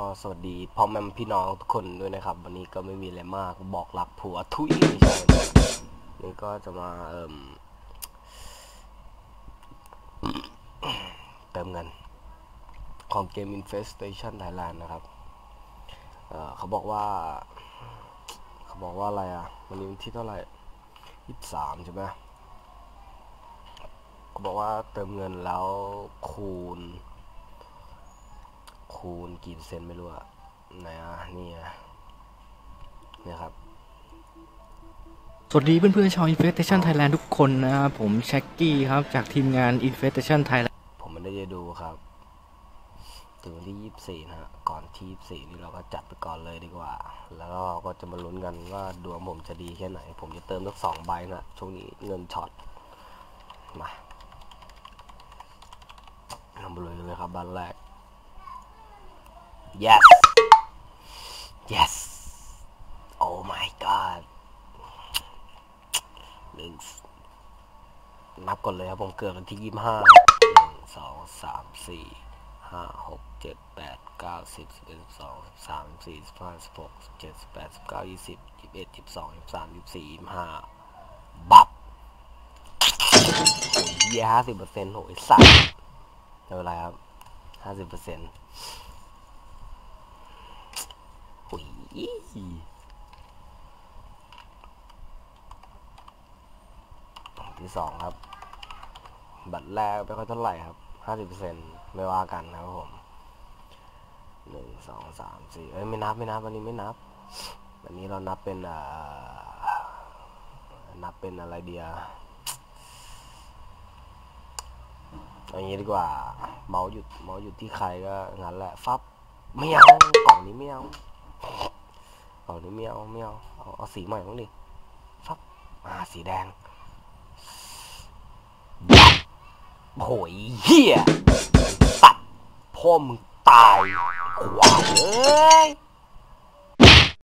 ก็สวัสดีพ่อแม่พี่น้องทุกคนด้วยนะครับ วันนี้ก็ไม่มีอะไรมากบอกรักผัวทุยไม่ใช่นี่ก็จะมาเอิ่มเติมเงินของเกม Infestation Thailand นะครับเเขาบอกว่า เขาบอกว่าอะไรอะ วันนี้วันที่เท่าไหร่ยี่สามใช่ไหมเขาบอกว่าเติมเงินแล้วคูณ คูณกี่เปอร์เซ็นต์ไม่รู้อะไหนอะนี่อะเนี่ยครับ สวัสดีเพื่อนๆชาว Infestation Thailand ทุกคนนะครับผมแช็กกี้ครับ จากทีมงาน Infestation Thailand ผมไม่ได้จะดูครับถึงวันที่ยี่สิบสี่นะฮะ ก่อนที่ยี่สิบสี่นี่เราก็จัดไปก่อนเลยดีกว่า แล้วก็ก็จะมาลุ้นกันว่าดวงผมจะดีแค่ไหน ผมจะเติมสักสองใบนะช่วงนี้เงินช็อต มาเรามาลุยกันเลยครับบ้านแรก yes yes oh my god หนึ่งนับก่อนเลยครับ ผมเกิดวันที่ยี่ห้าหนึ่งสองสามสี่ห้าหกเจ็ดแปดเก้าสิบสิบเอ็ดสิบสองสิบสามสิบสี่สิบห้าสิบหกสิบเจ็ดสิบแปดสิบเก้ายี่สิบยี่สิบเอ็ดยี่สิบสองยี่สิบสามยี่สิบสี่ยี่สิบห้าบับยี่ห้าสิบเปอร์เซ็นต์โหยสัตว์ไม่เป็นไรครับห้าสิบเปอร์เซ็นต์ อที่สองครับ บัตรแรกไม่ค่อยเท่าไหร่ครับห้าสิบเปอร์เซ็นไม่ว่ากันนะครับผมหนึ่งสองสามสี่เอ้ยไม่นับไม่นับวันนี้ไม่นับ วันนี้เรานับเป็นอ่านับเป็นอะไรเดียอาอย่างนี้ดีกว่า เมาส์หยุดเมาส์หยุดที่ใครก็งั้นแหละ ฟับไม่เอากล่องนี้ไม่เอา กล่องนี้ไม่เอาไม่เอาเอาเอาสีใหม่บ้างดิฟับมาสีแดงโหยเฮียตัดพ่อมึงตายขวาเอ้ย